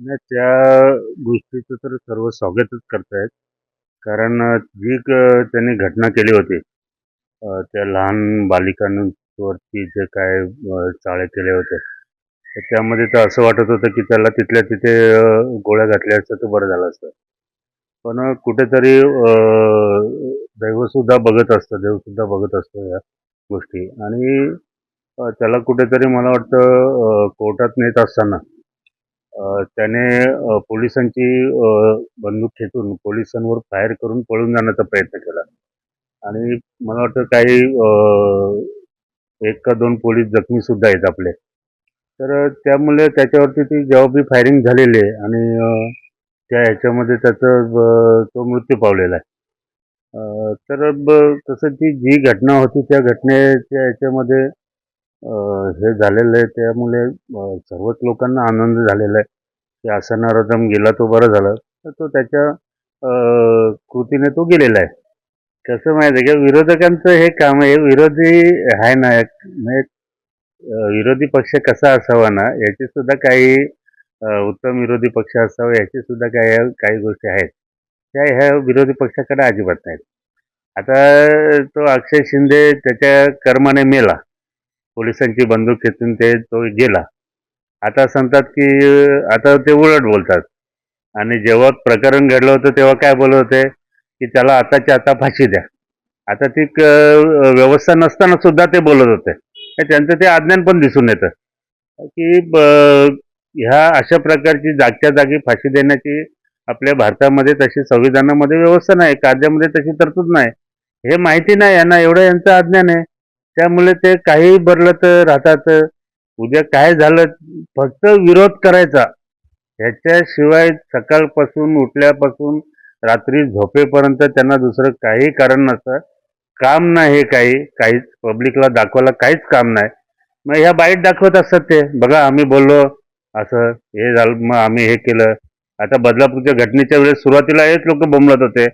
नाही त्या गोष्टीचं तर सर्व स्वागतच करतायत. कारण जी क- त्यांनी घटना केली होती अ, त्या लहान बालिकांवरती जे काय अ, चाळे केले होते तर त्यामध्ये तर असं वाटत होतं की त्याला तिथल्या तिथे अ, गोळ्या घातल्या असत्या तर बरं झालं असतं. पण कुठेतरी अ, दैवसुद्धा बघत असतं देवसुद्धा बघत असतं या गोष्टी. आणि अ, त्याला कुठेतरी मला वाटतं अ, कोर्टात नेत असताना त्याने पोलिसांची बंदूक खेचून पोलिसांवर फायर करून पळून जाण्याचा प्रयत्न केला. आणि मला वाटतं काही एक का दोन पोलीस जखमी सुद्धा आहेत आपले. तर त्यामुळे त्याच्यावरती ती जवाबी फायरिंग झालेली आहे आणि त्या ह्याच्यामध्ये त्याचं तो मृत्यू पावलेला आहे. तर ब- तसं ती जी घटना होती त्या घटनेच्या ह्याच्यामध्ये हे झालेलं आहे त्यामुळे सर्वच लोकांना आनंद झालेला आहे. की असा नरोदम गेला तो बरं झालं तर तो त्याच्या कृतीने तो गेलेला आहे. कसं माहिती आहे का विरोधकांचं हे काम आहे विरोधी आहे ना एक म्हणजे विरोधी पक्ष कसा असावा ना याची सुद्धा काही उत्तम विरोधी पक्ष असावा याची सुद्धा काही काही गोष्टी आहेत. त्या ह्या विरोधी पक्षाकडे अजिबात नाहीत. आता तो अक्षय शिंदे त्याच्या कर्माने मेला. पोलिसांची बंदूक खेचून ते तो गेला. आता सांगतात की आता ते उलट बोलतात. आणि जेव्हा प्रकरण घडलं होतं तेव्हा काय बोलत होते? की त्याला आताच्या आता फाशी द्या. आता ती क- व्यवस्था नसताना सुद्धा ते बोलत होते. त्यांचं ते अज्ञान पण दिसून येतं. की ब- ह्या अशा प्रकारची जागच्या जागी फाशी देण्याची आपल्या भारतामध्ये तशी संविधानामध्ये व्यवस्था नाही कायद्यामध्ये तशी तरतूद नाही. हे माहिती नाही यांना एवढं यांचं अज्ञान आहे. त्यामुळे ते काही बदलत राहतात. उद्या काय झालं? फक्त विरोध करायचा. ह्याच्याशिवाय सकाळपासून उठल्यापासून रात्री झोपेपर्यंत त्यांना दुसरं काही कारण नसतं. काम नाही हे काही. काहीच पब्लिकला दाखवायला काहीच काम नाही. मग ह्या बाईट दाखवत असतात ते. बघा आम्ही बोललो असं हे झालं मग आम्ही हे केलं. आता बदलापूरच्या घटनेच्या वेळेस सुरुवातीला हेच लोक बोंबलत होते.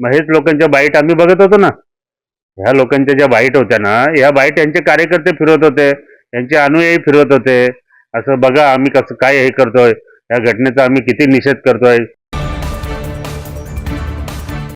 मग हेच लोकांच्या बाईट आम्ही बघत होतो ना. ह्या लोकांच्या ज्या बाईट होत्या ना ह्या बाईट यांचे कार्यकर्ते फिरवत होते यांचे अनुयायी फिरवत होते. असं बघा आम्ही कसं काय हे करतोय या घटनेचा आम्ही किती निषेध करतोय.